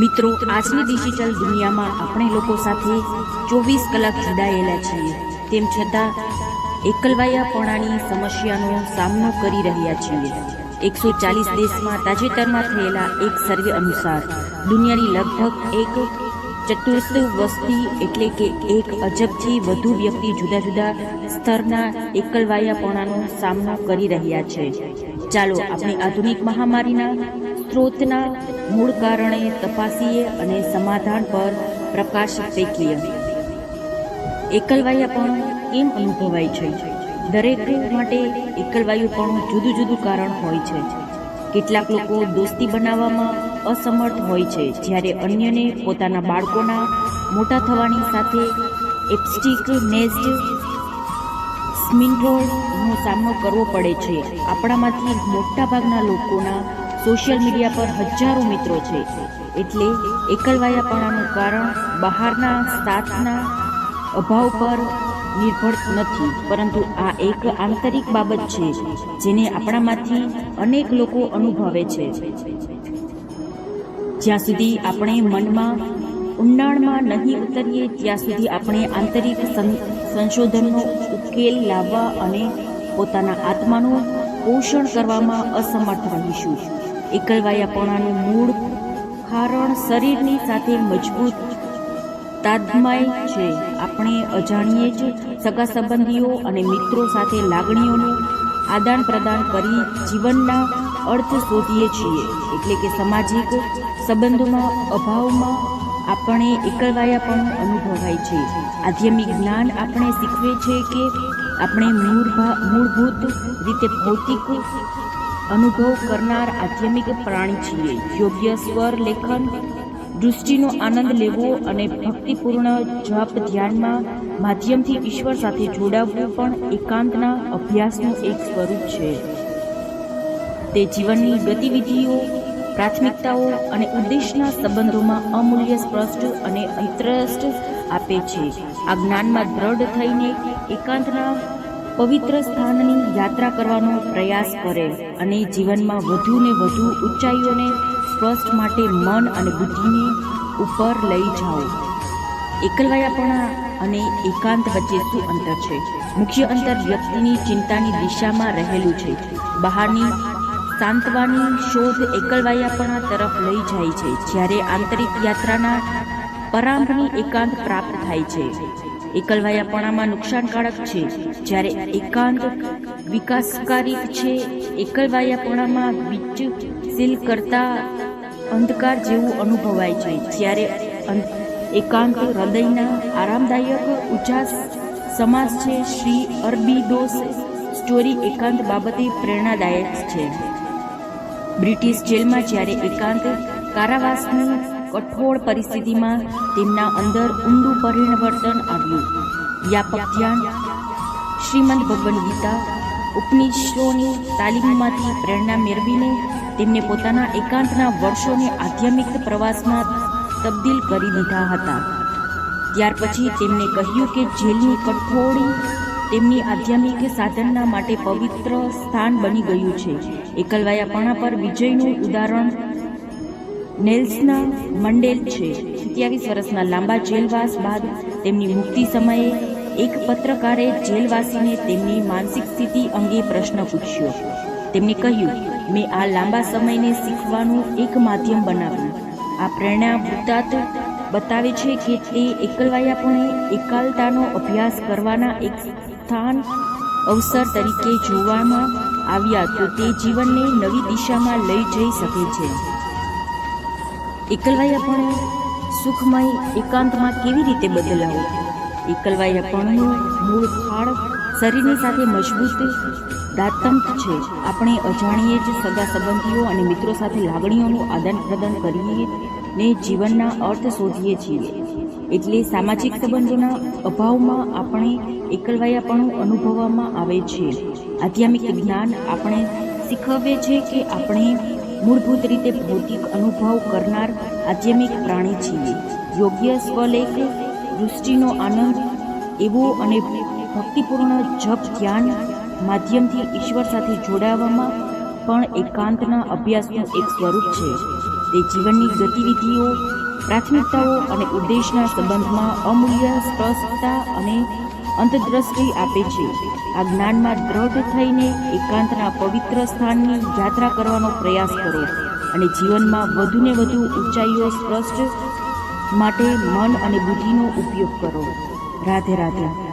મિત્રો, આજની ડિજિટલ દુનિયામાં આપણે લોકો સાથે ચોવીસ કલાક જોડાયેલા છીએ. તેમ છતાં, એકલવાયાપણાની સમસ્યાનો સામનો કરી રહ્યા છીએ. એકસો ચાલીસ દેશમાં તાજેતરમાં થયેલા એક સર્વે અનુસાર, દુનિયાની લગભગ એક ચતુર્થ વસ્તી એટલે કે એક અજબથી વધુ વ્યક્તિ જુદા જુદા સ્તરના એકલવાયાપણાનો સામનો કરી રહ્યા છે. ચાલો, આપણે આધુનિક મહામારીના સ્ત્રોતના મૂળ કારણે તપાસીએ અને સમાધાન પર પ્રકાશ ફેંકીએ. એકલવાયાપણું કેમ અનુભવાય છે. દરેક માટે એકલવાયુપણું જુદું જુદું કારણ હોય છે. કેટલાક લોકો દોસ્તી બનાવવામાં અસમર્થ હોય છે, જ્યારે અન્યને પોતાના બાળકોના મોટા થવાની સાથે એપ્સ્ટિક નેસ્ટ સ્મિન્ડ્રોમનો સામનો કરવો પડે છે. આપણામાંથી મોટાભાગના લોકોના સોશિયલ મીડિયા પર હજારો મિત્રો છે. એટલે એકલવાયાપણાનું કારણ બહારના સાથના અભાવ પર નિર્ભર નથી. પરંતુ આ એક આંતરિક બાબત છે, જેને આપણામાંથી અનેક લોકો અનુભવે છે. જ્યાં સુધી આપણે મનમાં ઊંડાણમાં નહીં ઉતરીએ, ત્યાં સુધી આપણે આંતરિક સંશોધનનો ઉકેલ લાવવા અને પોતાના આત્માનું પોષણ કરવામાં અસમર્થ રહીશું. એકલવાયાપણાનું મૂળ કારણ શરીરની સાથે મજબૂત તાદમાય છે. આપણે અજાણીએ જ સગા સંબંધીઓ અને મિત્રો સાથે લાગણીઓનું આદાન પ્રદાન કરી જીવનના અર્થ શોધીએ છીએ. એટલે કે સામાજિક સંબંધોમાં અભાવમાં આપણે એકલવાયાપણું અનુભવાય છે. આધ્યાત્મિક જ્ઞાન આપણે શીખવે છે કે આપણે મૂળ મૂળભૂત રીતે ભૌતિક અનુભવ કરનાર આધ્યાત્મિક પ્રાણી છીએ. યોગ્ય સ્વર લેખન, દૃષ્ટિનો આનંદ લેવો અને ભક્તિપૂર્ણ જપ ધ્યાનમાં માધ્યમથી ઈશ્વર સાથે જોડાવવું પણ એકાંતના અભ્યાસનું એક સ્વરૂપ છે. તે જીવનની ગતિવિધિઓ, પ્રાથમિકતાઓ અને ઉદ્દેશના સંબંધોમાં અમૂલ્ય સ્પષ્ટ અને અંતરસ્ટ આપે છે. આ જ્ઞાનમાં દ્રઢ થઈને એકાંતના પવિત્ર સ્થાનની યાત્રા કરવાનો પ્રયાસ કરે અને જીવનમાં વધુ ને વધુ ઊંચાઈઓને સ્પષ્ટ માટે મન અને બુદ્ધિને ઉપર લઈ જાઓ. એકલવાયાપણા અને એકાંત વચ્ચે શું અંતર છે? મુખ્ય અંતર વ્યક્તિની ચિંતાની દિશામાં રહેલું છે. બહારની સાંતવાની શોધ એકલવાયાપણા તરફ લઈ જાય છે, જ્યારે આંતરિક યાત્રાના પરાંભની એકાંત પ્રાપ્ત થાય છે. એકલવાયાપણામાં નુકસાનકારક છે. જ્યારે એકાંત વિકાસકારી છે, એકલવાયાપણામાં વિચશીલ કરતા અંધકાર જેવું અનુભવાય છે. જ્યારે એકાંત હૃદયના આરામદાયક ઉજાસ સમાસ છે, શ્રી અરબી અરબીદોસ સ્ટોરી એકાંત બાબતે પ્રેરણાદાયક છે. બ્રિટિશ જેલમાં જ્યારે એકાંત કારાવાસની કઠોળ પરિસ્થિતિમાં તેમના અંદર ઊંડું પરિણવર્તન આવ્યું. વ્યાપક ધ્યાન, શ્રીમદ ભગવદ્ ગીતા, ઉપનિષદોની તાલીમમાંથી પ્રેરણા મેળવીને તેમને પોતાના એકાંતના વર્ષોને આધ્યાત્મિક પ્રવાસમાં તબદીલ કરી દીધા હતા. ત્યાર પછી તેમને કહ્યું કે જેલની કઠોળી તેમની આધ્યાત્મિક સાધનના માટે પવિત્ર સ્થાન બની ગયું છે. એકલવાયાપણા પર વિજયનું ઉદાહરણ નેલ્સના મંડેલ છે. સત્યાવીસ વર્ષના લાંબા જેલવાસ બાદ તેમની મુક્તિ સમયે એક પત્રકારે જેલવાસીને તેમની માનસિક સ્થિતિ અંગે પ્રશ્ન પૂછ્યો. તેમણે કહ્યું, મેં આ લાંબા સમયને શીખવાનું એક માધ્યમ બનાવ્યું. આ પ્રેરણા વૃત્તાંત બતાવે છે કે તે એકલવાયાપણે એકાલતાનો અભ્યાસ કરવાના એક સ્થાન અવસર તરીકે જોવામાં આવ્યા તો તે જીવનને નવી દિશામાં લઈ જઈ શકે છે. એકલવાયાપણે સુખમય એકાંતમાં કેવી રીતે બદલાવું? એકલવાયાપણું મૂળ ફાળ શરીરની સાથે મજબૂત, દાતંત છે. આપણે અજાણીએ જ સગા સંબંધીઓ અને મિત્રો સાથે લાગણીઓનું આદાન પ્રદાન કરીએ ને જીવનના અર્થ શોધીએ છીએ. એટલે સામાજિક સંબંધોના અભાવમાં આપણે એકલવાયાપણું અનુભવવામાં આવે છે. આધ્યાત્મિક જ્ઞાન આપણે શીખવે છે કે આપણે મૂળભૂત રીતે ભૌતિક અનુભવ કરનાર આધ્યાત્મિક પ્રાણી છીએ. યોગ્ય સ્વલેખ, દૃષ્ટિનો આનંદ, એવો અને ભક્તિપૂર્ણ જપ ધ્યાન માધ્યમથી ઈશ્વર સાથે જોડાવામાં પણ એકાંતના અભ્યાસનું એક સ્વરૂપ છે. તે જીવનની ગતિવિધિઓ, પ્રાથમિકતાઓ અને ઉદ્દેશના સંબંધમાં અમૂલ્ય સ્પષ્ટતા અને અંતદ્રષ્ટિ આપે છે. આ જ્ઞાનમાં દ્રઢ થઈને એકાંતના પવિત્ર સ્થાનની યાત્રા કરવાનો પ્રયાસ કરો અને જીવનમાં વધુને વધુ ઊંચાઈઓ સ્પષ્ટ માટે મન અને બુદ્ધિનો ઉપયોગ કરો. રાધે રાધે.